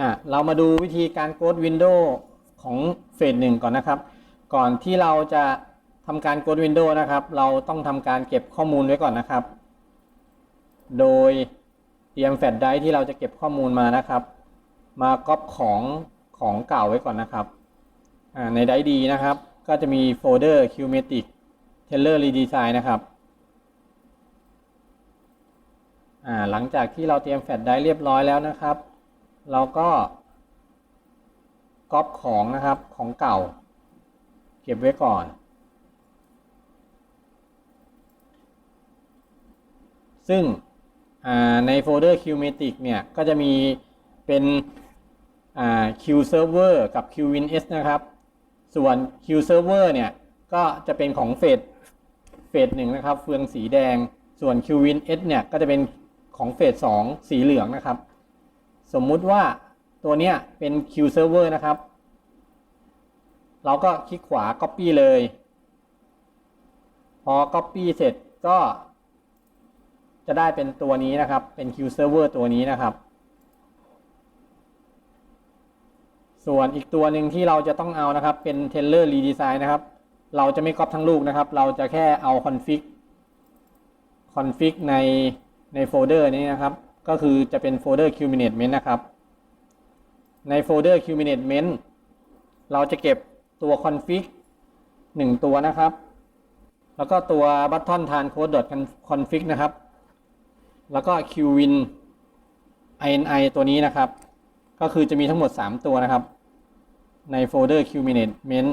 อะเรามาดูวิธีการโกดวินโดว์ของเฟสหนึ่งก่อนนะครับ ก่อนที่เราจะทำการโกดวินโดว์นะครับ เราต้องทำการเก็บข้อมูลไว้ก่อนนะครับ โดยเตรียมแฟลชไดรฟ์ที่เราจะเก็บข้อมูลมานะครับ มาก๊อปของของเก่าไว้ก่อนนะครับอ่าในไดร์ดีนะครับ ก็จะมีโฟลเดอร์ Qmatic Teller Redesign นะครับอ่าหลังจากที่เราเตรียมแฟลชไดรฟ์เรียบร้อยแล้วนะครับ เราก็ก๊อปของนะครับของเก่า เก็บไว้ก่อน ซึ่งในโฟลเดอร์ Qmatic เนี่ยก็จะมีเป็น Q Server กับ QWinS นะครับ ส่วน Q Server เนี่ยก็จะเป็นของเฟสเฟสหนึ่งนะครับ เฟืองสีแดง ส่วน QWinS เนี่ยก็จะเป็นของเฟสสองสีเหลืองนะครับ สมมุติว่าตัวเนี้ยเป็น Q Server นะครับ เราก็คลิกขวา Copy เลย พอ Copy เสร็จก็จะได้เป็นตัวนี้นะครับ เป็น Q Server ตัวนี้นะครับ ส่วนอีกตัวหนึ่งที่เราจะต้องเอานะครับ เป็น Teller Redesign นะครับ เราจะไม่ก๊อปทั้งลูกนะครับ เราจะแค่เอา config config ในในโฟลเดอร์นี้นะครับ ก็คือจะเป็นโฟลเดอร์ Qmanagement นะครับ ในโฟลเดอร์ Qmanagement เราจะเก็บตัว config หนึ่งตัวนะครับ แล้วก็ตัว button t a n code config นะครับ แล้วก็ qwin ini ตัวนี้นะครับ ก็คือจะมีทั้งหมด 3 ตัวนะครับ ในโฟลเดอร์ qmanagement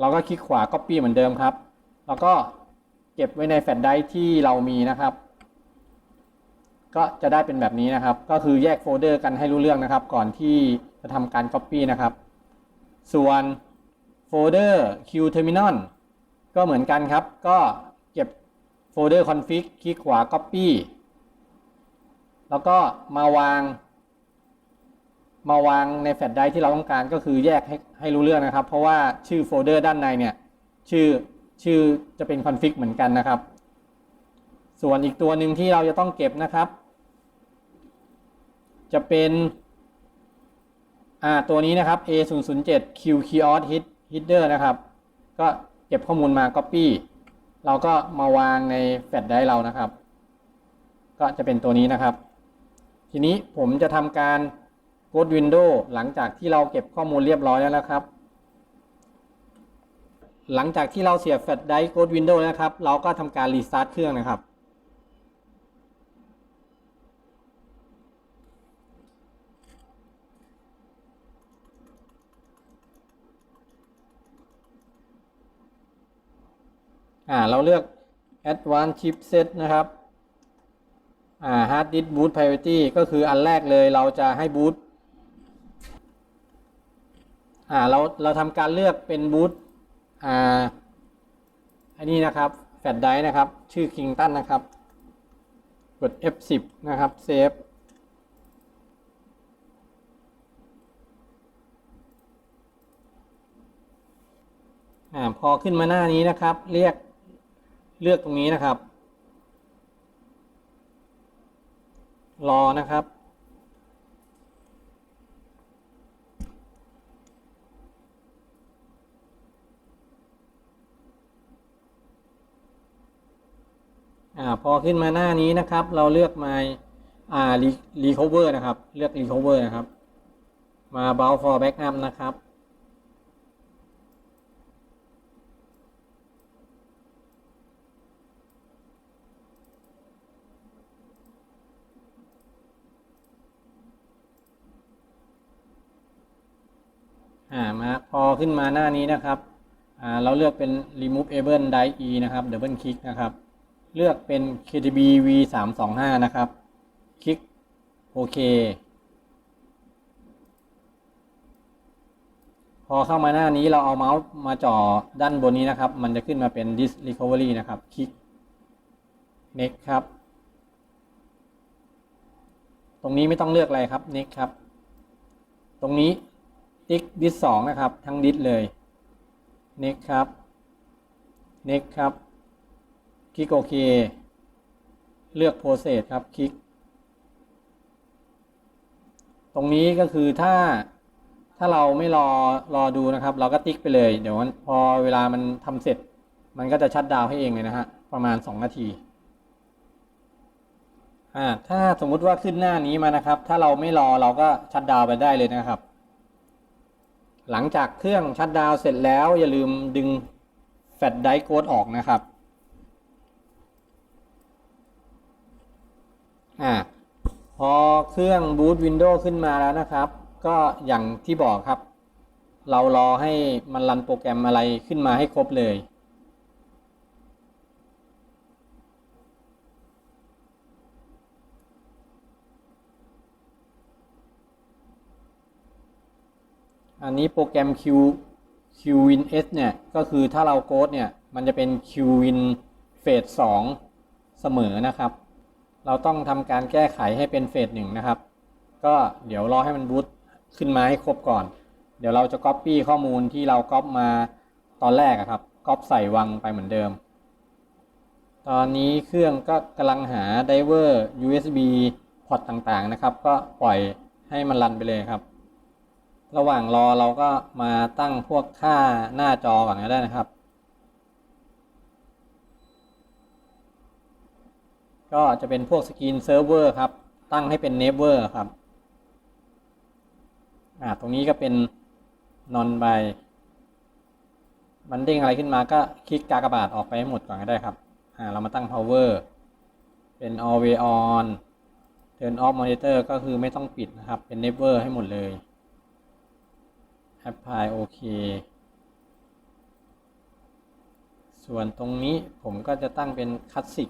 เราก็คลิกขวา copy เหมือนเดิมครับ แล้วก็เก็บไว้ในแฟลชไดรฟ์ที่เรามีนะครับ ก็จะได้เป็นแบบนี้นะครับ ก็คือแยกโฟลเดอร์กันให้รู้เรื่องนะครับ ก่อนที่จะทำการ copy นะครับ ส่วนโฟลเดอร์ qterminal ก็เหมือนกันครับ ก็เก็บโฟลเดอร์ config คลิกขวา copy แล้วก็มาวาง มาวางในแฟลชไดรฟ์ที่เราต้องการก็คือแยกให้ให้รู้เรื่องนะครับ เพราะว่าชื่อโฟลเดอร์ด้านในเนี่ย ชื่อชื่อจะเป็น config เหมือนกันนะครับ ส่วนอีกตัวหนึ่งที่เราจะต้องเก็บนะครับ จะเป็นอ่าตัวนี้นะครับ A 0 0 7 q k i o s Hit Header นะครับ ก็เก็บข้อมูลมา Copy เราก็มาวางในแฟลชไดร์เรานะครับ ก็จะเป็นตัวนี้นะครับ ทีนี้ผมจะทำการ Code Window หลังจากที่เราเก็บข้อมูลเรียบร้อยแล้วนะครับ หลังจากที่เราเสียบแฟลชไดรฟ์ Code Window นะครับ เราก็ทำการรีสตาร์ทเครื่องนะครับ อ่าเราเลือก Advanced Chipset นะครับอ่า Hard Disk Boot Priority ก็คืออันแรกเลยเราจะให้บูตอ่าเราเราทำการเลือกเป็นบูตอ่าอันนี้นะครับแฟลชไดรฟ์นะครับ ชื่อ Kington นะครับ กด F10 นะครับ Save อ่าพอขึ้นมาหน้านี้นะครับ เรียก เลือกตรงนี้นะครับ รอนะครับ อ่า พอขึ้นมาหน้านี้นะครับ เราเลือกมาอ่า recover นะครับ เลือก recover นะครับ มา bound for backup นะครับ อ่ามาพอขึ้นมาหน้านี้นะครับอ่าเราเลือกเป็น Remove Able Die e นะครับ double click นะครับ เลือกเป็น KTB v 3 2 5นะครับ คลิกโอเค พอเข้ามาหน้านี้เราเอาเมาส์มาจ่อด้านบนนี้นะครับ มันจะขึ้นมาเป็น disk recovery นะครับ คลิก next ครับ ตรงนี้ไม่ต้องเลือกอะไรครับ next ครับ ตรงนี้ ติ๊กดิสสองนะครับ ทั้งดิสเลย next ครับ next ครับ คลิกโอเค เลือก process ครับ คลิก ตรงนี้ก็คือถ้าถ้าเราไม่รอรอดูนะครับ เราก็ติ๊กไปเลย เดี๋ยวพอเวลามันทำเสร็จ มันก็จะชัดดาวให้เองเลยนะฮะ ประมาณ 2 นาทีอ่าถ้าสมมุติว่าขึ้นหน้านี้มานะครับ ถ้าเราไม่รอเราก็ชัดดาวไปได้เลยนะครับ หลังจากเครื่องชัดดาวเสร็จแล้วอย่าลืมดึงแฟลชไดร์โค้ดออกนะครับอ่าพอเครื่องบูตวินโดว์ขึ้นมาแล้วนะครับ ก็อย่างที่บอกครับ เรารอให้มันรันโปรแกรมอะไรขึ้นมาให้ครบเลย อันนี้โปรแกรม Q QWin S เนี่ยก็คือถ้าเราโค้ดเนี่ยมันจะเป็น QWin เฟส2เสมอนะครับ เราต้องทำการแก้ไขให้เป็นเฟสหนึ่งนะครับ ก็เดี๋ยวรอให้มันบูตขึ้นมาให้ครบก่อน เดี๋ยวเราจะ Copy ข้อมูลที่เราก๊อปมาตอนแรกครับก๊อปใส่วังไปเหมือนเดิม ตอนนี้เครื่องก็กำลังหาไดเวอร์ USB พอร์ตต่างๆนะครับ ก็ปล่อยให้มันรันไปเลยครับ ระหว่างรอเราก็มาตั้งพวกค่าหน้าจอก่อนก็ได้นะครับ ก็จะเป็นพวกสกรีนเซิร์ฟเวอร์ครับ ตั้งให้เป็นเนเวอร์ครับ อ่า ตรงนี้ก็เป็นนอนไบมันเด้งอะไรขึ้นมาก็คลิกกากบาทออกไปให้หมดก่อนก็ได้ครับ อ่า เรามาตั้ง power เป็น always on turn off monitor ก็คือไม่ต้องปิดนะครับ เป็น never ให้หมดเลย apply โอเค ส่วนตรงนี้ผมก็จะตั้งเป็น classic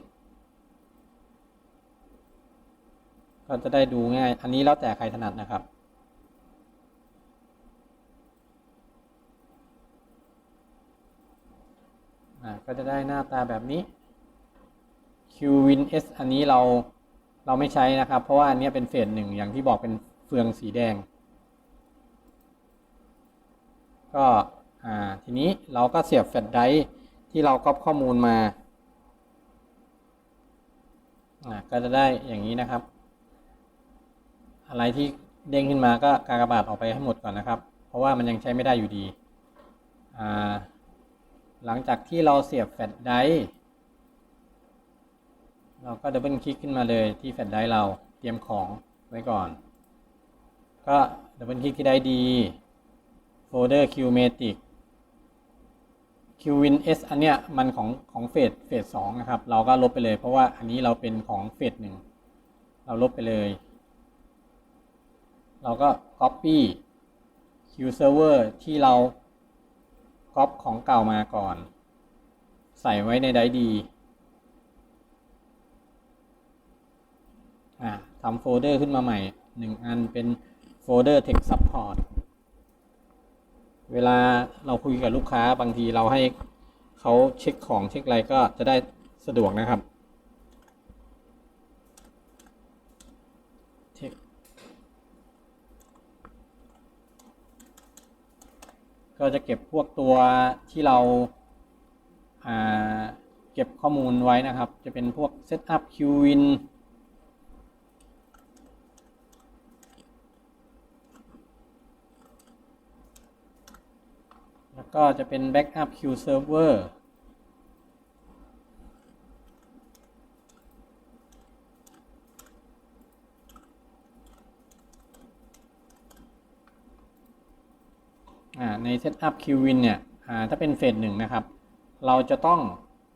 ก็จะได้ดูง่าย อันนี้แล้วแต่ใครถนัดนะครับ ก็จะได้หน้าตาแบบนี้ QWin S อันนี้เราเราไม่ใช้นะครับ เพราะว่าอันนี้เป็นเฟสหนึ่งอย่างที่บอกเป็นเฟืองสีแดง ก็ทีนี้เราก็เสียบแฟลชไดร์ที่เราก๊อปข้อมูลมาก็จะได้อย่างนี้นะครับ อะไรที่เด้งขึ้นมาก็กากบาทออกไปให้หมดก่อนนะครับ เพราะว่ามันยังใช้ไม่ได้อยู่ดีหลังจากที่เราเสียบแฟลชไดร์เราก็ดับเบิลคลิกขึ้นมาเลยที่แฟลชไดร์เราเตรียมของไว้ก่อน ก็ดับเบิลคลิกที่ได้ดี โฟลเดอร์ Qmatic Qwin S อันเนี้ยมันของของเฟสเฟสสองนะครับ เราก็ลบไปเลย เพราะว่าอันนี้เราเป็นของเฟสหนึ่งเราลบไปเลย เราก็ Copy Q Server ที่เราก๊อปของเก่ามาก่อน ใส่ไว้ในไดดีอ่าทำโฟลเดอร์ขึ้นมาใหม่หนึ่งอันเป็นโฟลเดอร์ Text Support เวลาเราคุยกับลูกค้าบางทีเราให้เขาเช็คของเช็คอะไรก็จะได้สะดวกนะครับ Text ก็จะเก็บพวกตัวที่เราอ่าเก็บข้อมูลไว้นะครับ จะเป็นพวก Setup Qwin แล้ว ก็จะเป็น Backup Q Server อ่าใน Setup Qwin เนี่ยถ้าเป็นเฟสหนึ่งนะครับ เราจะต้อง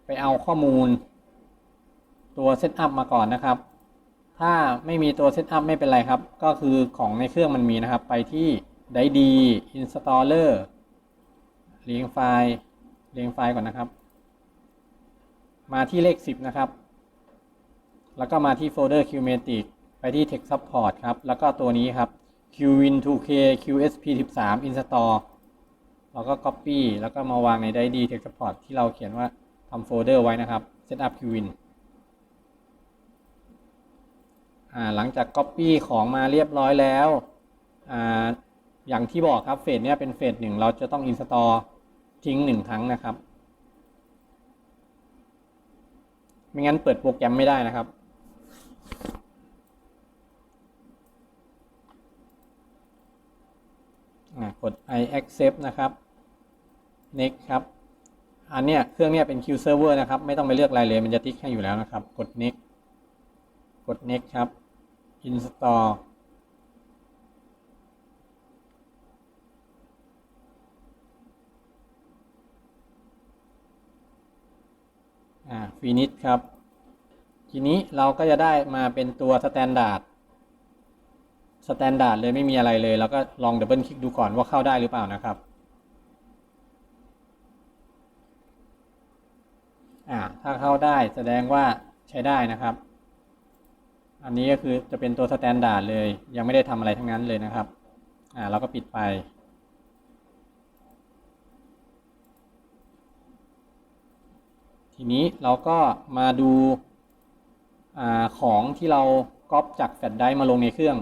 ไปเอาข้อมูล ตัว Setup มาก่อนนะครับ ถ้าไม่มีตัว Setup ไม่เป็นไรครับ ก็คือของในเครื่องมันมีนะครับ ไปที่ไดดี Installer เรียงไฟล์เรียงไฟล์ก่อนนะครับ มาที่เลข 10 นะครับ แล้วก็มาที่โฟลเดอร์ Qmatic ไปที่ Text Support ครับ แล้วก็ตัวนี้ครับ Qwin 2K QSP13 Install เราก็ Copy แล้วก็มาวางในไดดี Text Support ที่เราเขียนว่าทำโฟลเดอร์ไว้นะครับ Setup Qwin หลังจาก Copy ของมาเรียบร้อยแล้วออย่างที่บอกครับเฟสเนี้ยเป็นเฟสหนึ่งเราจะต้อง install ทิ้งหนึ่งครั้งนะครับ ไม่งั้นเปิดโปรแกรมไม่ได้นะครับ กด I accept นะครับ next ครับ อันเนี้ยเครื่องเนี้ยเป็น Q server นะครับ ไม่ต้องไปเลือกอะไรเลย มันจะติ๊กให้อยู่แล้วนะครับ กด next กด next ครับ install อ่า finish ครับ ทีนี้เราก็จะได้มาเป็นตัว standard สแตนดาร์ดเลยไม่มีอะไรเลย แล้วก็ลองดับเบิลคลิกดูก่อนว่าเข้าได้หรือเปล่านะครับอ่าถ้าเข้าได้แสดงว่าใช้ได้นะครับ อันนี้ก็คือจะเป็นตัวสแตนดาร์ดเลย ยังไม่ได้ทำอะไรทั้งนั้นเลยนะครับอ่าเราก็ปิดไป ทีนี้เราก็มาดูอาของที่เราก๊อปจากแฟลชไดร์มาลงในเครื่อง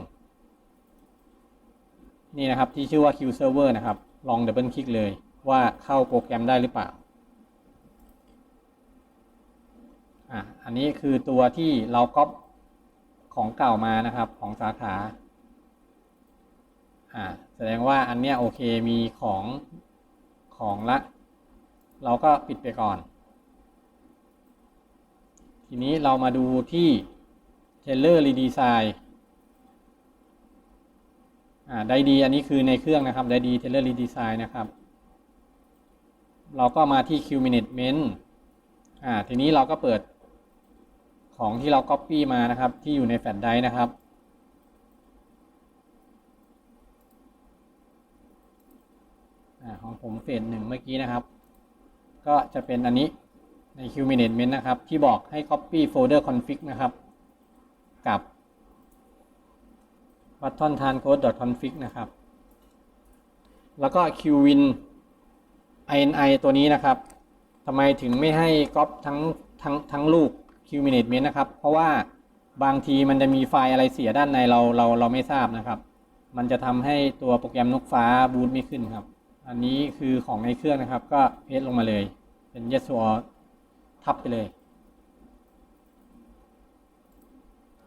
นี่นะครับที่ชื่อว่า Q Server นะครับ ลองดับเบิลคลิกเลยว่าเข้าโปรแกรมได้หรือเปล่าอะอันนี้คือตัวที่เราก๊อปของเก่ามานะครับของสาขาอ่าแสดงว่าอันเนี้ยโอเคมีของของละ เราก็ปิดไปก่อน ทีนี้เรามาดูที่ Tailor Redesign อ่าได้ดีอันนี้คือในเครื่องนะครับได้ดี Tailor Redesign นะครับ เราก็มาที่ Q Management อ่าทีนี้เราก็เปิดของที่เรา Copy มานะครับ ที่อยู่ในแฟลชไดร์นะครับอของผมเฟสหนึ่งเมื่อกี้นะครับ ก็จะเป็นอันนี้ ใน Q Management นะครับ ที่บอกให้ Copy Folder Config นะครับ กับ button t a n code config นะครับ แล้วก็ qwin ini ตัวนี้นะครับทำไมถึงไม่ให้ก๊อปทั้งทั้งทั้งลูก q management นะครับ เพราะว่าบางทีมันจะมีไฟล์อะไรเสียด้านในเราเราเราไม่ทราบนะครับ มันจะทำให้ตัวโปรแกรมนกฟ้าบูตไม่ขึ้นครับ อันนี้คือของในเครื่องนะครับ ก็เพจลงมาเลยเป็น yes or ทับไปเลย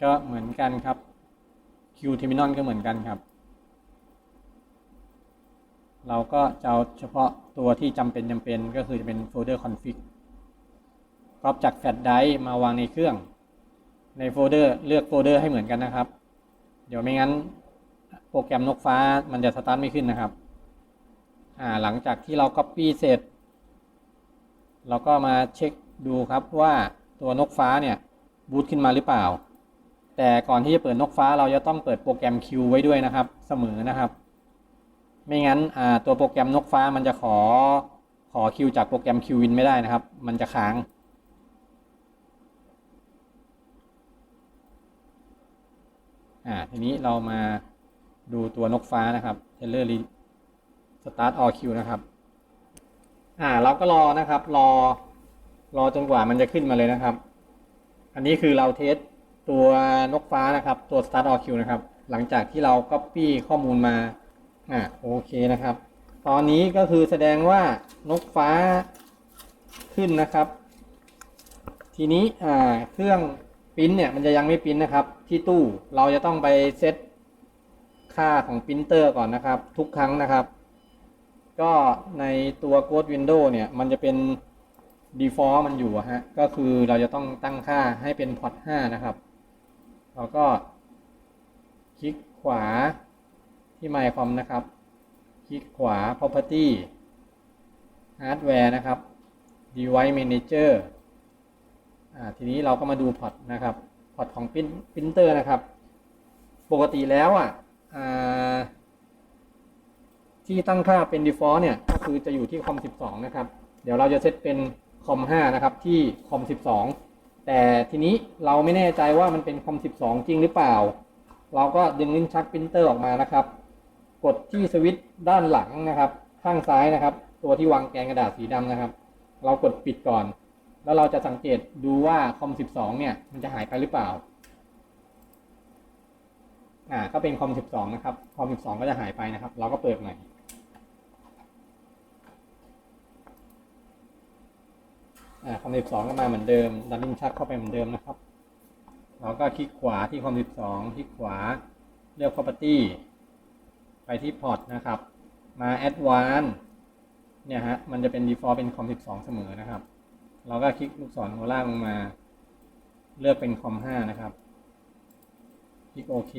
ก็เหมือนกันครับ Q Terminal ก็เหมือนกันครับ เราก็จะเอาเฉพาะตัวที่จำเป็นจำเป็นก็คือจะเป็นโฟลเดอร์ config ก๊อปจากแฟลชไดรฟ์มาวางในเครื่อง ในโฟลเดอร์เลือกโฟลเดอร์ให้เหมือนกันนะครับ เดี๋ยวไม่งั้นโปรแกรมนกฟ้ามันจะสตาร์ทไม่ขึ้นนะครับ อ่าหลังจากที่เรา Copy เสร็จ เราก็มาเช็ค ดูครับว่าตัวนกฟ้าเนี่ยบูตขึ้นมาหรือเปล่า แต่ก่อนที่จะเปิดนกฟ้าเราจะต้องเปิดโปรแกรม Q ไว้ด้วยนะครับ เสมอนะครับ ไม่งั้นตัวโปรแกรมนกฟ้ามันจะขอขอ Q จากโปรแกรม QWin ไม่ได้นะครับ มันจะค้างอ่าทีนี้เรามาดูตัวนกฟ้านะครับ Tailor Start All Q นะครับอ่าเราก็รอนะครับรอ รอจนกว่ามันจะขึ้นมาเลยนะครับ อันนี้คือเราเทสตัวนกฟ้านะครับตัว Start All Q นะครับ หลังจากที่เรา Copy ข้อมูลมาอ่าโอเคนะครับ ตอนนี้ก็คือแสดงว่านกฟ้าขึ้นนะครับ ทีนี้อ่าเครื่องปิ้นเนี่ยมันจะยังไม่ปิ้นนะครับ ที่ตู้เราจะต้องไปเซตค่าของปรินเตอร์ก่อนนะครับ ทุกครั้งนะครับ ก็ในตัว Code Window เนี่ยมันจะเป็น default มันอยู่ฮะ ก็คือเราจะต้องตั้งค่าให้เป็นพอร์ต5นะครับเราก็ คลิกขวาที่ MyCom นะครับ คลิกขวา Property Hardware นะครับ Device Manager อ่าทีนี้เราก็มาดูพอร์ตนะครับพอร์ตของปรินเตอร์นะครับ ปกติแล้วอะอ่าที่ตั้งค่าเป็น default เนี่ย ก็คือจะอยู่ที่คอม 12 นะครับ เดี๋ยวเราจะเซตเป็น คอม 5 นะครับ ที่คอม 12 แต่ทีนี้เราไม่แน่ใจว่ามันเป็นคอม 12 จริงหรือเปล่า เราก็ดึงลิ้นชักปรินเตอร์ออกมานะครับ กดที่สวิตช์ด้านหลังนะครับ ข้างซ้ายนะครับ ตัวที่วางแกนกระดาษสีดำนะครับ เรากดปิดก่อน แล้วเราจะสังเกตดูว่าคอม 12 เนี่ย มันจะหายไปหรือเปล่า อ่าก็เป็นคอม 12 นะครับ คอม 12 ก็จะหายไปนะครับ เราก็เปิดใหม่ อ่าคอม12ก็มาเหมือนเดิมดันลิ้นชักเข้าไปเหมือนเดิมนะครับเราก็คลิกขวาที่คอม12คลิกขวาเลือก property ไปที่พอร์ตนะครับ มา Advanced เนี่ยฮะมันจะเป็น default เป็นคอม12 เสมอนะครับ เราก็คลิกลูกศรหัวล่างลงมา เลือกเป็นคอม5นะครับ คลิกโอเค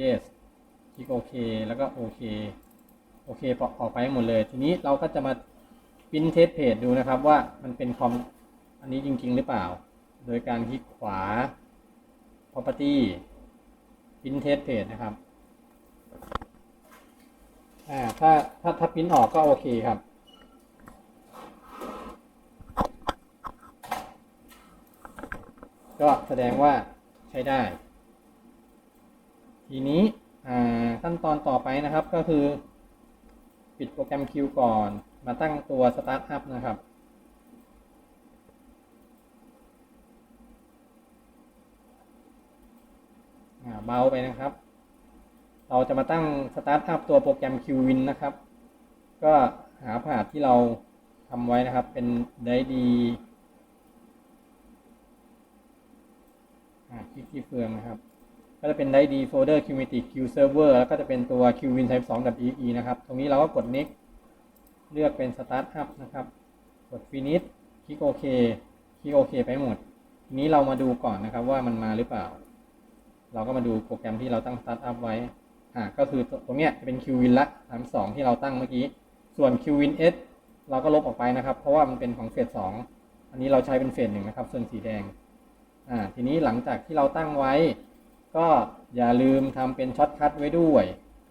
yes คลิกโอเคแล้วก็โอเคโอเคออกไปหมดเลย ทีนี้เราก็จะมา พิมพ์เทสเพจดูนะครับว่ามันเป็นคอมอันนี้จริง ๆ หรือเปล่า โดยการคลิกขวา property พิมพ์เทสเพจนะครับอ่าถ้าถ้าถ้าพิมพ์ออกก็โอเคครับก็แสดงว่าใช้ได้ ทีนี้ขั้นตอนต่อไปนะครับก็คือ ปิดโปรแกรมคิวก่อน มาตั้งตัวสตาร์ทอัพนะครับอ่าเบาไปนะครับ เราจะมาตั้งสตาร์ทอัพตัวโปรแกรม QWin นะครับ ก็หาผาดที่เราทำไว้นะครับเป็นได้ดีคลิกที่เฟืองนะครับ ก็จะเป็นได้ดีโฟลเดอร์ Qmatic Q Server แล้วก็จะเป็นตัว Qwin Type 2 EE นะครับ ตรงนี้เราก็กด next เลือกเป็น Startup นะครับ กด Finish คลิกโอเคคลิกโอเคไปหมด ทีนี้เรามาดูก่อนนะครับว่ามันมาหรือเปล่า เราก็มาดูโปรแกรมที่เราตั้ง Startup ไว้อ่าก็คือตรงเนี้ยจะเป็น Qwin ละ32ที่เราตั้งเมื่อกี้ ส่วน Qwin S เราก็ลบออกไปนะครับ เพราะว่ามันเป็นของเฟส2อันนี้เราใช้เป็นเฟสหนึ่งนะครับ ส่วนสีแดง อ่า ทีนี้หลังจากที่เราตั้งไว้ ก็อย่าลืมทำเป็นช็อตคัทไว้ด้วย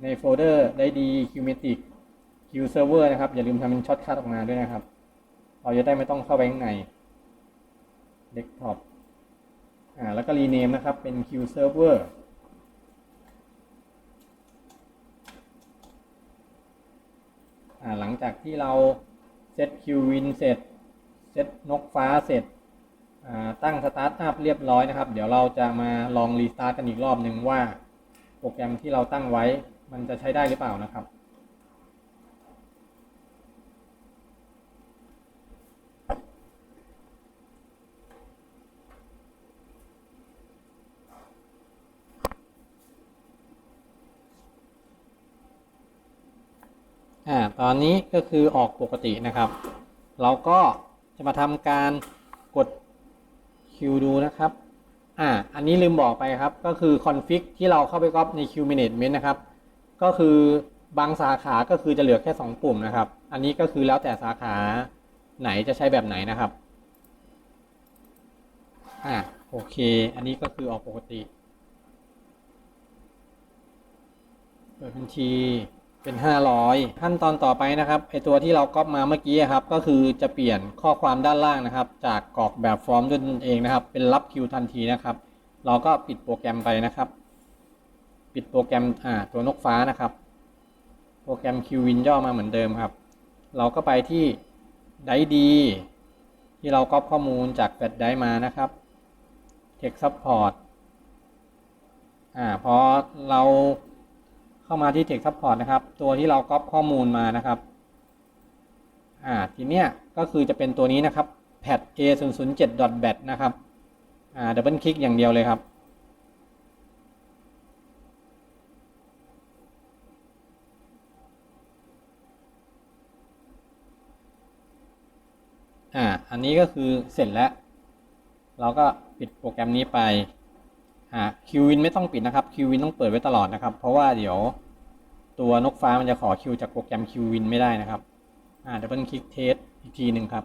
ในโฟลเดอร์ได้ดี Qmatic Q Server นะครับ อย่าลืมทำเป็นช็อตคัทออกมาด้วยนะครับ เราจะได้ไม่ต้องเข้าไปข้างใน Desktop อ่าแล้วก็รีเนมนะครับ เป็น Q Server อ่าหลังจากที่เราเซต Qwin เสร็จ เซตนกฟ้าเสร็จอ่าตั้งสตาร์ทอัพเรียบร้อยนะครับ เดี๋ยวเราจะมาลองรีสตาร์ทกันอีกรอบหนึ่งว่า โปรแกรมที่เราตั้งไว้มันจะใช้ได้หรือเปล่านะครับ อ่าตอนนี้ก็คือออกปกตินะครับ เราก็จะมาทำการกดคิวดูนะครับอ่าอันนี้ลืมบอกไปครับ ก็คือคอนฟิกที่เราเข้าไปก๊อปใน Q Management นะครับ ก็คือบางสาขาก็คือจะเหลือแค่ 2 ปุ่มนะครับ อันนี้ก็คือแล้วแต่สาขาไหนจะใช้แบบไหนนะครับอ่าโอเค อันนี้ก็คือออกปกติ เปิดบัญชี เป็น 500 ขั้นตอนต่อไปนะครับไอตัวที่เราก๊อปมาเมื่อกี้ครับ ก็คือจะเปลี่ยนข้อความด้านล่างนะครับ จากกรอกแบบฟอร์มด้วยตนเองนะครับ เป็นรับคิวทันทีนะครับ เราก็ปิดโปรแกรมไปนะครับ ปิดโปรแกรมอ่าตัวนกฟ้านะครับ โปรแกรม QWin ย่อมาเหมือนเดิมครับ เราก็ไปที่ไดดีที่เราก๊อปข้อมูลจากแฟลชไดมานะครับ Tech Support อ่าพอเรา เข้ามาที่ Tech Support นะครับ ตัวที่เราก๊อปข้อมูลมานะครับอ่าทีเนี้ยก็คือจะเป็นตัวนี้นะครับ pad a 0 0 7 bat นะครับอ่าดับเบิลคลิกอย่างเดียวเลยครับ อ่า อันนี้ก็คือเสร็จแล้ว เราก็ปิดโปรแกรมนี้ไป อ่า Qwin ไม่ต้องปิดนะครับคิววินต้องเปิดไว้ตลอดนะครับ เพราะว่าเดี๋ยวตัวนกฟ้ามันจะขอคิวจากโปรแกรมคิววินไม่ได้นะครับอ่าดับเบิลคลิกเทสอีกทีหนึ่งครับ